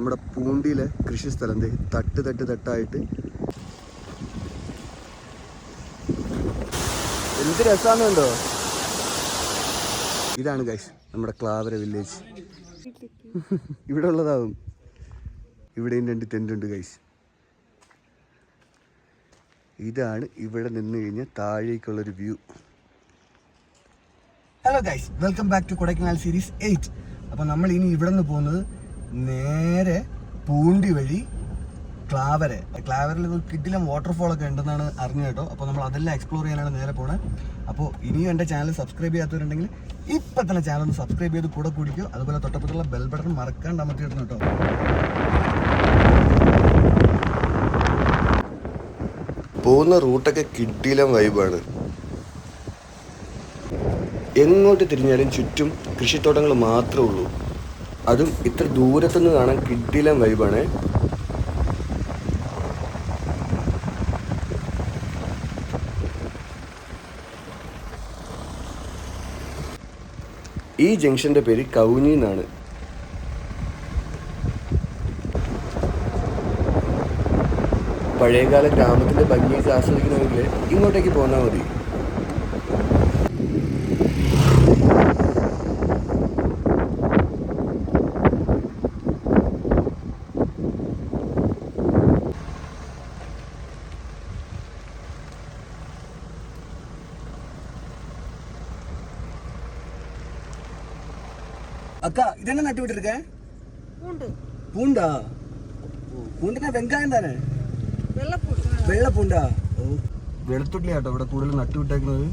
നമ്മുടെ പൂണ്ടിയിലെ കൃഷി സ്ഥലം. തട്ട് തട്ട് തട്ടായിട്ട്. എന്ത് രസാന്നുണ്ടോ ഇതാണ് ഗൈസ് നമ്മുടെ ക്ലാവര വില്ലേജ് ഇവിടെ ഉള്ളതാവും. ഇവിടെയും രണ്ട് ടെന്റ് ഉണ്ട് ഗൈസ് ഇതാണ് ഇവിടെ നിന്ന് കഴിഞ്ഞാൽ താഴേക്കുള്ളൊരു view hello guys welcome back to Kodaikanal series eight അപ്പോൾ നമ്മൾ ഇനി ഇവിടെ നിന്ന് പോകുന്നത് നേരെ പൂണ്ടി വഴി ക്ലാവര. ക്ലാവറിൽ ഒരു കിഡിലും വാട്ടർഫോൾ ഒക്കെ ഉണ്ടെന്നാണ് അറിഞ്ഞു കേട്ടോ. അപ്പോൾ നമ്മൾ അതെല്ലാം എക്സ്പ്ലോർ ചെയ്യാനാണ് നേരെ പോണത് അപ്പോൾ ഇനിയും എന്റെ ചാനൽ സബ്സ്ക്രൈബ് ചെയ്യാത്തവരുണ്ടെങ്കിൽ ഇപ്പം തന്നെ ചാനൽ ഒന്ന് സബ്സ്ക്രൈബ് ചെയ്ത് കൂടെ കുടിക്കും. അതുപോലെ തൊട്ടപ്പുറത്തുള്ള ബെൽ ബട്ടൺ മറക്കാണ്ട് അമർത്തിയിടുന്നു കേട്ടോ. പോകുന്ന റൂട്ടൊക്കെ കിട്ടിയിലും വൈബാണ് എങ്ങോട്ട് തിരിഞ്ഞാലും ചുറ്റും കൃഷിത്തോട്ടങ്ങൾ മാത്രമേ ഉള്ളൂ. അതും ഇത്ര ദൂരത്തുനിന്ന് കാണാൻ കിഡിലം വൈബാണ്. ഈ ജംഗ്ഷന്റെ പേര് കൗനി എന്നാണ്. പഴയകാല ഗ്രാമത്തിന്റെ ഭംഗിയൊക്കെ ആസ്വദിക്കണമെങ്കിൽ ഇങ്ങോട്ടേക്ക് പോന്നാൽ മതി. அக்கா இதென்ன நட்டு விட்டுருக்க பூண்டு பூண்டா പൂണ്ടിനാ വെങ്കായം തന്നെ വെള്ളപ്പൂണ്ട് വെള്ള പൂണ്ടാ ഓ വെളുത്തുള്ളി ആട്ടോ ഇവിടെ കൂടുതൽ നട്ടുവിട്ടേക്കുന്നത്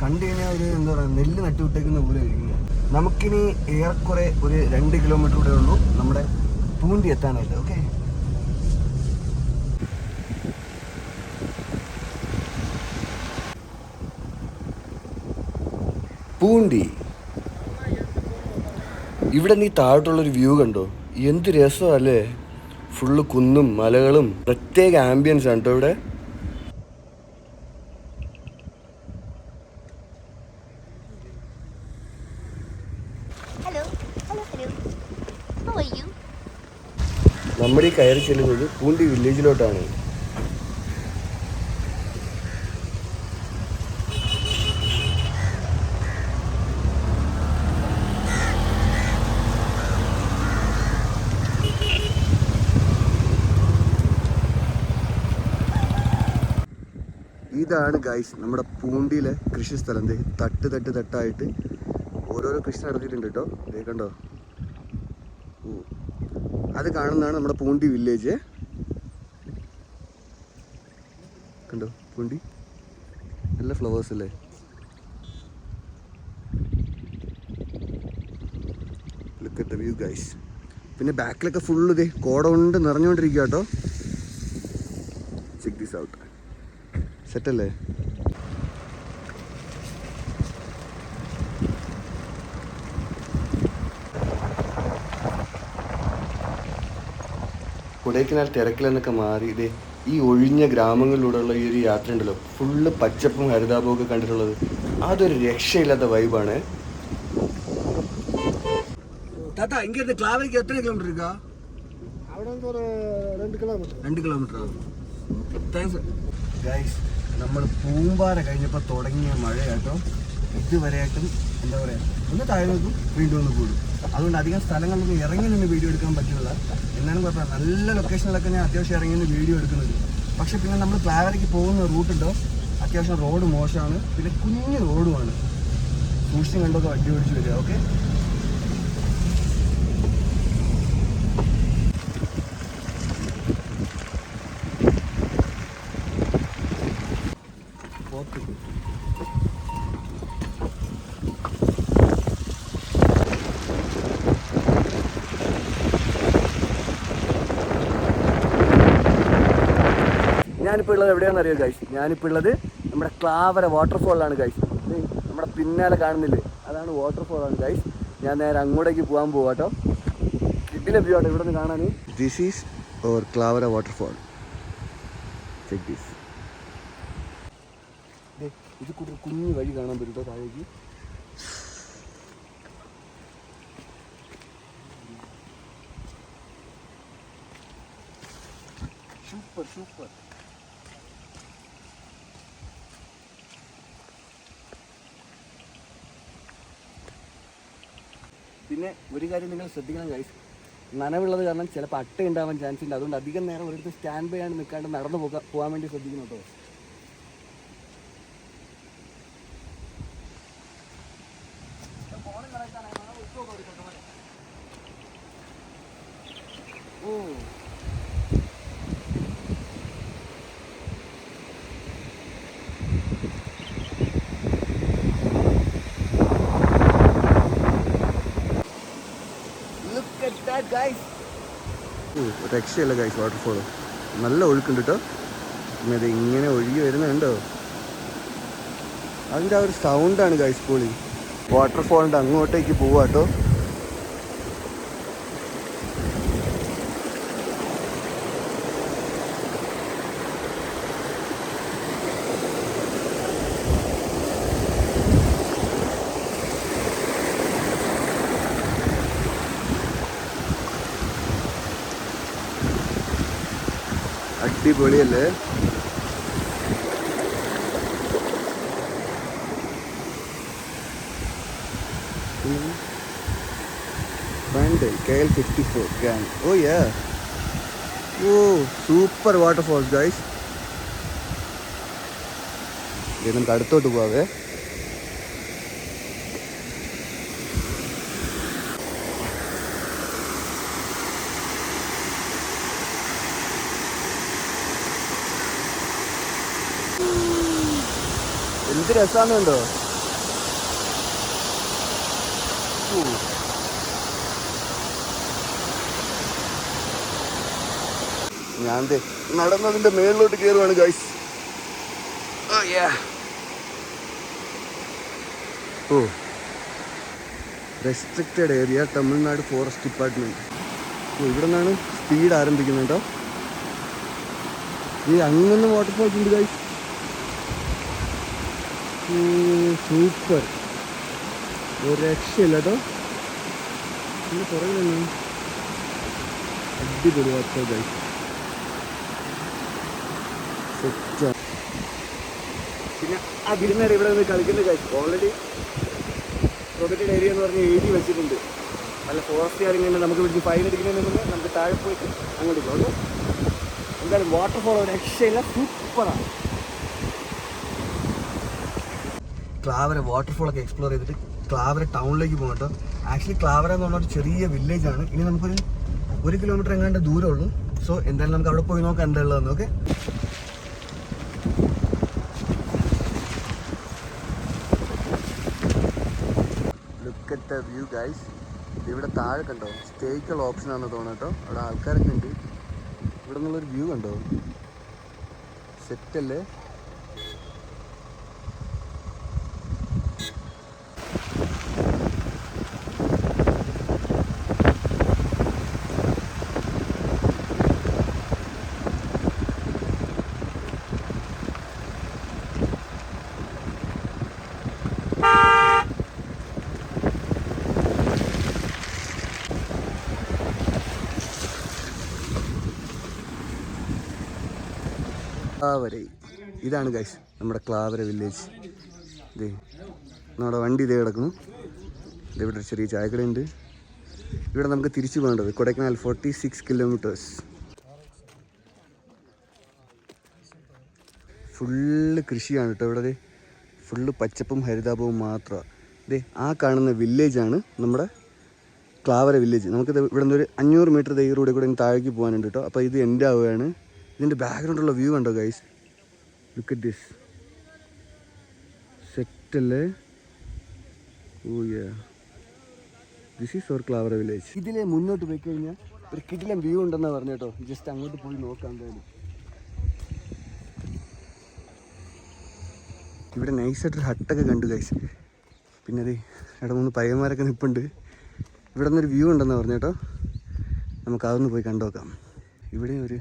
കണ്ടു കഴിഞ്ഞാൽ ഒരു എന്താ പറയുക നെല്ല് നട്ടുവിട്ടേക്കുന്ന പോലെ ഇരിക്കുന്നത് നമുക്കിനി ഏറെക്കുറെ ഒരു രണ്ട് കിലോമീറ്റർ കൂടെ ഉള്ളൂ നമ്മുടെ പൂണ്ടി എത്താനായിട്ട് ഓക്കെ പൂണ്ടി ഇവിടെ നീ താഴോട്ടുള്ളൊരു വ്യൂ കണ്ടോ? എന്ത് രസമല്ലേ ഫുള്ള് കുന്നും മലകളും പ്രത്യേക ആംബിയൻസ് ആണ് കേട്ടോ ഇവിടെ? നമ്മുടെ ഈ കയറി ചെല്ലുന്നത് പൂണ്ടി വില്ലേജിലോട്ടാണ് ഇതാണ് ഗൈസ് നമ്മുടെ പൂണ്ടിയിലെ കൃഷി സ്ഥലം. തട്ട് തട്ട് തട്ടായിട്ട് ഓരോരോ കൃഷി നടത്തിയിട്ടുണ്ട് കേട്ടോ. ദേ കണ്ടോ? ഓ. അത് കാണുന്നതാണ് നമ്മുടെ പൂണ്ടി വില്ലേജ് കണ്ടോ? പൂണ്ടി? നല്ല ഫ്ലവേഴ്സ് അല്ലേ? ലുക്ക് വ്യൂ ഗൈസ് പിന്നെ ബാക്കിലൊക്കെ ഫുള്ള് ഇതേ കോട കൊണ്ട് നിറഞ്ഞുകൊണ്ടിരിക്കുക കേട്ടോ. ചെക്ക് ദിസ് ഔട്ട് സെറ്റല്ലേ കൊടൈക്കനാൽ തിരക്കിലെന്നൊക്കെ മാറി ഇതേ ഈ ഒഴിഞ്ഞ ഗ്രാമങ്ങളിലൂടെയുള്ള ഈ ഒരു യാത്ര ഉണ്ടല്ലോ ഫുള്ള് പച്ചപ്പും ഹരിതാപവും ഒക്കെ കണ്ടിട്ടുള്ളത് അതൊരു രക്ഷയില്ലാത്ത വൈബാണ് தாத்தா இங்க இருந்து கிளாவரிக்கு எத்தனை கிலோமீட்டர் இருக்கா അവിടെ നിന്ന് ഒരു രണ്ട് കിലോമീറ്റർ രണ്ട് കിലോമീറ്റർ താങ്ക്സ് ഗൈസ് നമ്മൾ പൂമ്പാറ കഴിഞ്ഞപ്പോൾ തുടങ്ങിയ മഴ കേട്ടോ ഇതുവരെയായിട്ടും എന്താ പറയുക ഒന്ന് താഴെ നിൽക്കും വീണ്ടും ഒന്ന് കൂടും. അതുകൊണ്ട് അധികം സ്ഥലങ്ങളിലൊന്നും ഇറങ്ങി നിന്ന് വീഡിയോ എടുക്കാൻ പറ്റില്ല. എന്നാലും കുഴപ്പമില്ല. നല്ല ലൊക്കേഷനിലൊക്കെ ഞാൻ അത്യാവശ്യം ഇറങ്ങി നിന്ന് വീഡിയോ എടുക്കുന്നത് പക്ഷെ പിന്നെ നമ്മൾ പ്ലാവരയ്ക്ക് പോകുന്ന റൂട്ടുണ്ടോ അത്യാവശ്യം റോഡ് മോശമാണ്. പിന്നെ കുഞ്ഞു റോഡുമാണ് സൂക്ഷിച്ചും കണ്ടൊക്കെ വണ്ടി ഓടിച്ച് വരിക ഓക്കെ ഞാനിപ്പോൾ ഉള്ളത് എവിടെയാണെന്ന് അറിയോ ഗൈസ് ഞാനിപ്പോൾ ഉള്ളത് നമ്മുടെ ക്ലാവര വാട്ടർഫോളിലാണ് ഗൈസ് നമ്മുടെ പിന്നാലെ കാണുന്നില്ലേ? അതാണ് വാട്ടർഫോളാണ് ഗൈസ് ഞാൻ നേരെ അങ്ങോട്ടേക്ക് പോകാൻ പോവാട്ടോ കിഡിലെ വ്യൂ ആട്ടോ ഇവിടെ നിന്ന് കാണാൻ. This is our Klavarai waterfall check this ഇത് കുഞ്ഞു വഴി കാണാൻ പറ്റും താഴേക്ക്. സൂപ്പർ സൂപ്പർ പിന്നെ ഒരു കാര്യം നിങ്ങൾ ശ്രദ്ധിക്കണം ഗൈസ് നനവുള്ളത് കാരണം ചിലപ്പോൾ അട്ട ഉണ്ടാവാൻ ചാൻസ് ഉണ്ട്. അതുകൊണ്ട് അധികം നേരം ഒരിടത്ത് സ്റ്റാൻഡ് ബൈ ആണ് നിൽക്കാണ്ട് നടന്നു പോകാൻ വേണ്ടി ശ്രദ്ധിക്കുന്നുണ്ടോ ഓ രക്ഷയില്ല ഗൈസ് വാട്ടർഫോൾ നല്ല ഒഴുക്കുണ്ട് കേട്ടോ പിന്നെ അത് ഇങ്ങനെ ഒഴുകി വരുന്നുണ്ടോ അതിന്റെ ആ ഒരു സൗണ്ടാണ് ഗൈസ് പൊളി. വാട്ടർഫോളിന്റെ അങ്ങോട്ടേക്ക് പോവാ അടിപൊളിയല്ലേ Bandai, KL54 gang. Oh yeah. Oh, super waterfalls, guys. ഇത് നമുക്ക് അടുത്തോട്ട് പോവാവേ എന്ത് രസമാണ് കണ്ടോ ഞാൻ ദേ നടന്നതിന്റെ മേളിലോട്ട് കയറുവാണ് ഗൈസ് ഓ. Restricted area Tamil Nadu forest department ഓ ഇവിടെ നിന്നാണ് സ്പീഡ് ആരംഭിക്കുന്നത് കേട്ടോ ഈ അങ്ങനെ വാട്ടർഫോൾസ് ഉണ്ട് ഗൈസ് സൂപ്പർ. ഒരു രക്ഷയില്ല കേട്ടോ. പിന്നെ അടിപൊളി സെറ്റാണ് പിന്നെ ആ ഗിരിനേരം ഇവിടെ നിന്ന് കളിക്കുന്ന കാര്യം ഓൾറെഡി പ്രൊട്ടക്റ്റഡ് ഏരിയ എന്ന് പറഞ്ഞ് എഴുതി വെച്ചിട്ടുണ്ട്. നല്ല ഫോറസ്റ്റുകാർ ഇങ്ങനെ നമുക്ക് വിളിച്ച് ഫൈൻ അടിക്കുന്നതിന് നമുക്ക് താഴെ പോയിട്ട് അങ്ങോട്ട് പോകും. എന്തായാലും വാട്ടർഫോൾ രക്ഷയില്ല. സൂപ്പറാണ് ക്ലാവര വാട്ടർഫോളൊക്കെ എക്സ്പ്ലോർ ചെയ്തിട്ട് ക്ലാവര ടൗണിലേക്ക് പോകണം കേട്ടോ ആക്ച്വലി ക്ലാവര എന്ന് പറഞ്ഞ ഒരു ചെറിയ വില്ലേജ് ആണ്. ഇനി നമുക്കൊരു ഒരു കിലോമീറ്റർ എങ്ങാണ്ട് ഉള്ളൂ. സോ എന്തായാലും നമുക്ക് അവിടെ പോയി നോക്കാം എന്താ ഉള്ളതെന്ന് ഓക്കെ ദ വ്യൂ ഗൈസ് ഇവിടെ താഴെ കണ്ടോ? സ്റ്റേക്കുള്ള ഓപ്ഷൻ ആണെന്ന് തോന്നുന്നു കേട്ടോ അവിടെ ആൾക്കാരൊക്കെ ഉണ്ട്. ഇവിടെ നിന്നുള്ളൊരു വ്യൂ കണ്ടോ സെറ്റല്ലേ ക്ലാവര. ഇതാണ് ഗൈസ് നമ്മുടെ ക്ലാവര വില്ലേജ് ഇതേ നമ്മുടെ വണ്ടി ഇതേ കിടക്കുന്നു. ഇവിടെ ഒരു ചെറിയ ചായക്കടയുണ്ട്. ഇവിടെ നമുക്ക് തിരിച്ചു പോകേണ്ടത് Kodaikanal forty six kilometres full കൃഷിയാണ് കേട്ടോ ഇവിടെ ഫുള്ള് പച്ചപ്പും ഹരിതാപവും മാത്രമാണ് ഇതേ ആ കാണുന്ന വില്ലേജാണ് നമ്മുടെ ക്ലാവര വില്ലേജ് നമുക്കിത് ഇവിടെ ഒരു അഞ്ഞൂറ് മീറ്റർ ഈ കൂടെ ഇനി താഴേക്ക് പോകാനുണ്ട് കേട്ടോ. അപ്പോൾ ഇത് എന്റെ ആവുകയാണ് ഇതിന്റെ ബാക്ക്ഗ്രൗണ്ടുള്ള വ്യൂ കണ്ടോ ഗൈസ് ലുക്ക് അറ്റ് ദിസ് സെറ്റല്ലേ this is our Klavarai village ഇതിലെ മുന്നോട്ട് പോയി കഴിഞ്ഞാൽ ഒരു കിടിലം വ്യൂ ഉണ്ടെന്നാണ് പറഞ്ഞു ജസ്റ്റ് അങ്ങോട്ട് പോയി നോക്കാം എന്തായാലും. ഇവിടെ നൈസായിട്ടൊരു ഹട്ടൊക്കെ കണ്ടു ഗൈസ് പിന്നെ അതെ ഇവിടെ മൂന്ന് പയ്യന്മാരൊക്കെ നിൽപ്പുണ്ട് ഇവിടെ നിന്നൊരു വ്യൂ ഉണ്ടെന്ന് പറഞ്ഞു നമുക്ക് അതൊന്ന് പോയി കണ്ടു നോക്കാം ഇവിടെ ഒരു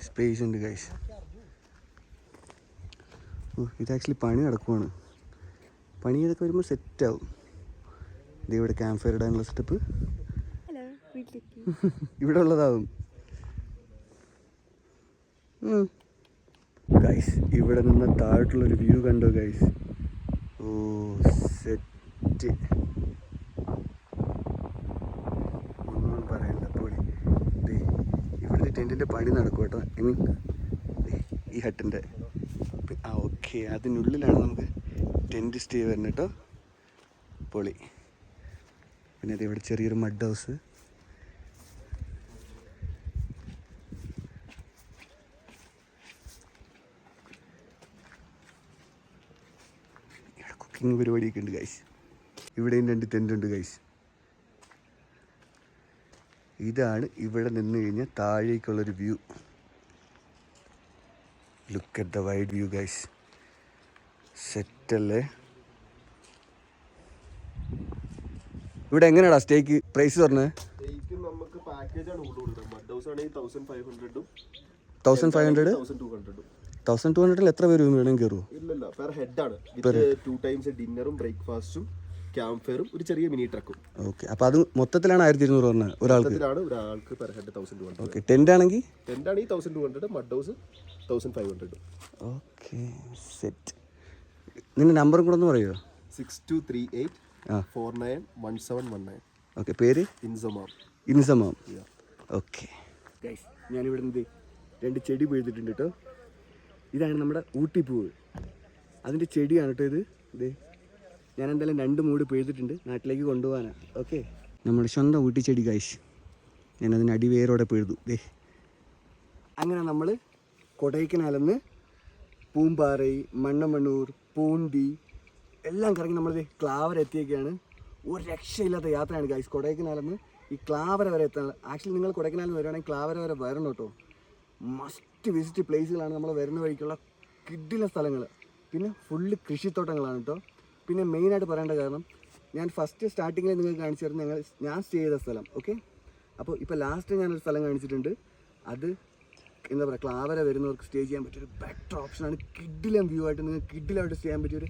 സ്പേസ് ഉണ്ട് ഗൈസ് ഓ ഇത് ആക്ച്വലി പണി നടക്കുവാണ്. പണി ഇതൊക്കെ വരുമ്പോൾ സെറ്റാവും ഇത് ഇവിടെ ക്യാമ്പ് ഫയർ ഇടാനുള്ള സെറ്റപ്പ് ഇവിടെ ഉള്ളതാവും. ഗൈസ് ഇവിടെ നിന്ന് താഴോട്ടുള്ളൊരു വ്യൂ കണ്ടോ ഗൈസ് ഓ സെറ്റ് ഒന്നും പറയല്ല പൊളി ദേ, ടെന്റിന്റെ പണി നടക്കും കേട്ടോ. ഐ മീൻ ഈ ഹട്ടിന്റെ ആ ഓക്കെ അതിനുള്ളിലാണ് നമുക്ക് ടെന്റ് സ്റ്റേ വരുന്നത് കേട്ടോ. പൊളി. പിന്നെ അത് ഇവിടെ ചെറിയൊരു മഡ് ഹൗസ് കുക്കിംഗ് പരിപാടിയൊക്കെ ഉണ്ട് ഗൈസ് ഇവിടെയും രണ്ട് ടെന്റ് ഉണ്ട് ഇതാണ് ഇവിടെ നിന്ന് കഴിഞ്ഞാൽ താഴേക്കുള്ളൊരു view. Look at the wide view guys സെറ്റല്ലേ ഇവിടെ എങ്ങനെയാടാ സ്റ്റേക്ക്? പ്രൈസ് പറഞ്ഞത് തൗസൻഡ് ഫൈവ് ഹൺഡ്രഡും ഹൺഡ്രഡ് തൗസൻഡ് ടു ഹൺഡ്രഡും തൗസൻഡ് ടു ഹൺഡ്രഡിൽ എത്ര പേര് വേണമെങ്കിൽ കയറുമോ പെർ ഹെഡ് ആണ്. ടു ടൈംസ് ഡിന്നറും ബ്രേക്ക്ഫാസ്റ്റും ക്യാമ്പ് ഫെയറും ഒരു ചെറിയ മിനി ട്രക്കും. ഓക്കെ. അപ്പോൾ അത് മൊത്തത്തിലാണ് ആയിരത്തി ഇരുന്നൂറ് പറഞ്ഞത് ഒരാൾക്ക്? മൊത്തത്തിലാണ് ഒരാൾക്ക് per head thousand two hundred okay. Tent ആണെങ്കിൽ ടെന്റ് ആണെങ്കിൽ thousand two hundred mud house thousand five hundred okay. Set. നിന്റെ നമ്പറും കൂടെ ഒന്ന് പറയുമോ six two three eight four nine one seven one nine okay. പേര്? ഇൻസമാം. ഇൻസമാം. ഓക്കെ. ഗൈസ് ഞാനിവിടെ എന്ത് രണ്ട് ചെടി പിഴുതിട്ടുണ്ട് കേട്ടോ ഇതാണ് നമ്മുടെ ഊട്ടി പൂവ് അതിന്റെ ചെടിയാണ് കേട്ടോ ഇത്. ഇത് ഞാൻ എന്തായാലും രണ്ട് മൂട് പിഴുതിട്ടുണ്ട്. നാട്ടിലേക്ക് കൊണ്ടുപോകാനാണ് ഓക്കെ? നമ്മുടെ സ്വന്തം ഊട്ടിച്ചെടി ചെടി ഗൈസ് ഞാനതിന് അടിവേരോടെ പിഴുതു. ദേ. അങ്ങനെ നമ്മൾ കൊടൈക്കനാലെന്ന് പൂമ്പാറൈ മണ്ണമണ്ണൂർ പൂണ്ടി എല്ലാം കറങ്ങി നമ്മൾ ക്ലാവര എത്തിയൊക്കെയാണ് ഒരു രക്ഷയില്ലാത്ത യാത്രയാണ് ഗൈസ് കൊടൈക്കനാലെന്ന് ഈ ക്ലാവര വരെ എത്താൻ. ആക്ച്വലി നിങ്ങൾ കൊടൈക്കനാലിൽ നിന്ന് വരുവാണെങ്കിൽ ക്ലാവര വരെ വരണം കേട്ടോ. മസ്റ്റ് വിസിറ്റ് പ്ലേസുകളാണ് നമ്മൾ വരുന്ന വഴിക്കുള്ള കിഡിലെ സ്ഥലങ്ങൾ പിന്നെ ഫുള്ള് കൃഷിത്തോട്ടങ്ങളാണ് കേട്ടോ. പിന്നെ മെയിനായിട്ട് പറയേണ്ട കാരണം ഞാൻ ഫസ്റ്റ് സ്റ്റാർട്ടിങ്ങിൽ നിങ്ങൾ കാണിച്ചു തരുന്നത് ഞങ്ങൾ ഞാൻ സ്റ്റേ ചെയ്ത സ്ഥലം ഓക്കെ അപ്പോൾ ഇപ്പോൾ ലാസ്റ്റ് ഞാനൊരു സ്ഥലം കാണിച്ചിട്ടുണ്ട്. അത് എന്താ പറയുക ക്ലാവര വരുന്നവർക്ക് സ്റ്റേ ചെയ്യാൻ പറ്റിയൊരു ബെറ്റർ ഓപ്ഷനാണ് കിഡിലം വ്യൂ ആയിട്ട് നിങ്ങൾക്ക് കിഡിലായിട്ട് സ്റ്റേ ചെയ്യാൻ പറ്റിയൊരു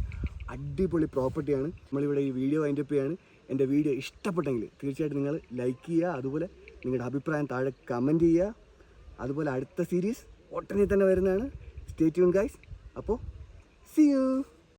അടിപൊളി പ്രോപ്പർട്ടിയാണ് നമ്മളിവിടെ ഈ വീഡിയോ അതിന്റെ ചെയ്യാണ്. എന്റെ വീഡിയോ ഇഷ്ടപ്പെട്ടെങ്കിൽ തീർച്ചയായിട്ടും നിങ്ങൾ ലൈക്ക് ചെയ്യുക. അതുപോലെ നിങ്ങളുടെ അഭിപ്രായം താഴെ കമന്റ് ചെയ്യുക. അതുപോലെ അടുത്ത സീരീസ് ഒട്ടനെ തന്നെ വരുന്നതാണ്. സ്റ്റേ ട്യൂൺ ഗൈസ് അപ്പോൾ സി യു